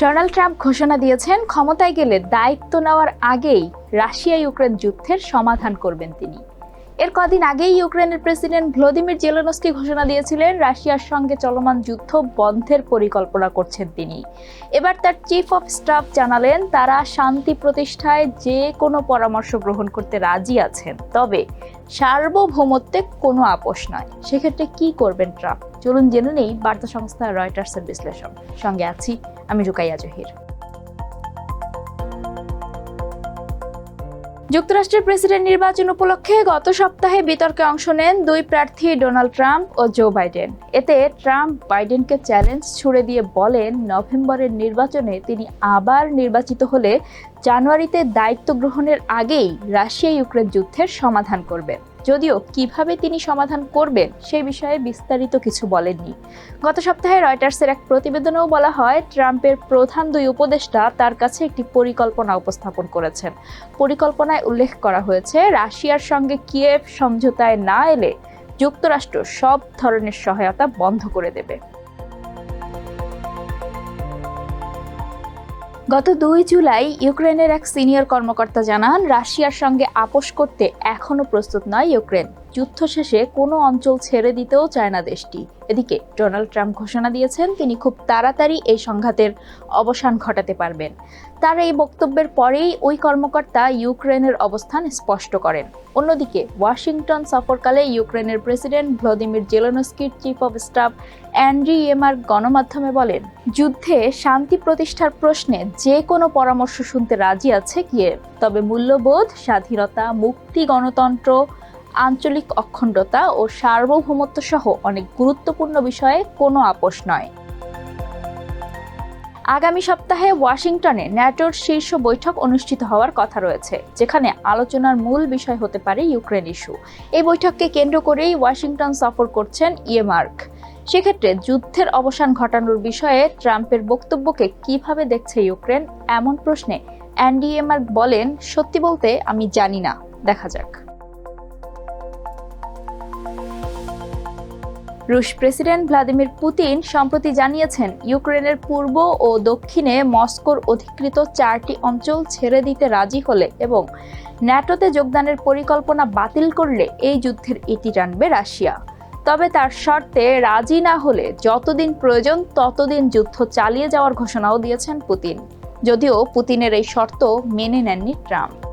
Donald Trump ঘোষণা দিয়েছেন, ক্ষমতায় গেলে দায়িত্ব নেওয়ার আগেই রাশিয়া ইউক্রেন যুদ্ধের সমাধান করবেন তিনি। এর কদিন আগেই ইউক্রেনের প্রেসিডেন্ট ভ্লাদিমির জেলেনস্কি ঘোষণা দিয়েছিলেন, রাশিয়ার সঙ্গে চলমান যুদ্ধ বন্ধের পরিকল্পনা করছেন তিনি। এবার তার চিফ অফ স্টাফ জানালেন, তারা শান্তি প্রতিষ্ঠায় যে কোনো পরামর্শ গ্রহণ করতে রাজি আছেন, তবে সার্বভৌমত্বে কোনো আপোষ নয়। সেক্ষেত্রে কি করবেন ট্রাম্প? চলুন জেনে নেই, বার্তা সংস্থা রয়টার্সের বিশ্লেষণ। সঙ্গে আছি আমি রুকাইয়া জহির। যুক্তরাষ্ট্রের প্রেসিডেন্ট নির্বাচন উপলক্ষে গত সপ্তাহে বিতর্কে অংশ নেন দুই প্রার্থী ডোনাল্ড ট্রাম্প ও জো বাইডেন। এতে ট্রাম্প বাইডেনকে চ্যালেঞ্জ ছুড়ে দিয়ে বলেন, নভেম্বরের নির্বাচনে তিনি আবার নির্বাচিত হলে জানুয়ারিতে দায়িত্ব গ্রহণের আগেই রাশিয়া ইউক্রেন যুদ্ধের সমাধান করবেন। যদিও কীভাবে তিনি সমাধান করবেন সেই বিষয়ে বিস্তারিত কিছু বলেননি। গত সপ্তাহে রয়টার্সের এক প্রতিবেদনেও বলা হয়, ট্রাম্পের প্রধান দুই উপদেষ্টা তার কাছে একটি পরিকল্পনা উপস্থাপন করেছেন। পরিকল্পনায় উল্লেখ করা হয়েছে, রাশিয়ার সঙ্গে কিয়েভ সমঝোতায় না এলে যুক্তরাষ্ট্র সব ধরনের সহায়তা বন্ধ করে দেবে। গত দুই জুলাই ইউক্রেনের এক সিনিয়র কর্মকর্তা জানান, রাশিয়ার সঙ্গে আপোষ করতে এখনও প্রস্তুত নয় ইউক্রেন। যুদ্ধ শেষে কোনো অঞ্চল ছেড়ে দিতেও চায় না দেশটি। এদিকে ডোনাল্ড ট্রাম্প ঘোষণা দিয়েছেন, তিনি খুব তাড়াতাড়ি এই সংঘাতের অবসান ঘটাতে পারবেন। তার এই বক্তব্যের পরেই ওই কর্মকর্তা ইউক্রেনের অবস্থান স্পষ্ট করেন। অন্যদিকে, ওয়াশিংটন সফরকালে ইউক্রেনের প্রেসিডেন্ট ভ্লাদিমির জেলেনস্কির চিফ অব স্টাফ অ্যান্ড্রি এমার গণমাধ্যমে বলেন, যুদ্ধে শান্তি প্রতিষ্ঠার প্রশ্নে যে কোনো পরামর্শ শুনতে রাজি আছে কিয়েভ, তবে মূল্যবোধ, স্বাধীনতা, মুক্তি, গণতন্ত্র, আঞ্চলিক অখণ্ডতা ও সার্বভৌমত্ব সহ অনেক গুরুত্বপূর্ণ বিষয়ে কোনো আপোষ নয়। আগামী সপ্তাহে ওয়াশিংটনে ন্যাটোর শীর্ষ বৈঠক অনুষ্ঠিত হওয়ার কথা রয়েছে, যেখানে আলোচনার মূল বিষয় হতে পারে ইউক্রেন ইস্যু। এই বৈঠককে কেন্দ্র করেই ওয়াশিংটন সফর করছেন ইয়েমার্ক সেক্ষেত্রে যুদ্ধের অবসান ঘটানোর বিষয়ে ট্রাম্পের বক্তব্যকে কীভাবে দেখছে ইউক্রেন, এমন প্রশ্নে অ্যান্ডি এমার্ক বলেন, সত্যি বলতে আমি জানি না। দেখা যাক। রুশ প্রেসিডেন্ট ভ্লাদিমির পুতিন সম্প্রতি জানিয়েছেন, ইউক্রেনের পূর্ব ও দক্ষিণে মস্কোর অধিকৃত চারটি অঞ্চল ছেড়ে দিতে রাজি হলে এবং ন্যাটোতে যোগদানের পরিকল্পনা বাতিল করলে এই যুদ্ধের ইতি টানবে রাশিয়া। তবে তার শর্তে রাজি না হলে যতদিন প্রয়োজন ততদিন যুদ্ধ চালিয়ে যাওয়ার ঘোষণাও দিয়েছেন পুতিন। যদিও পুতিনের এই শর্ত মেনে নেননি ট্রাম্প।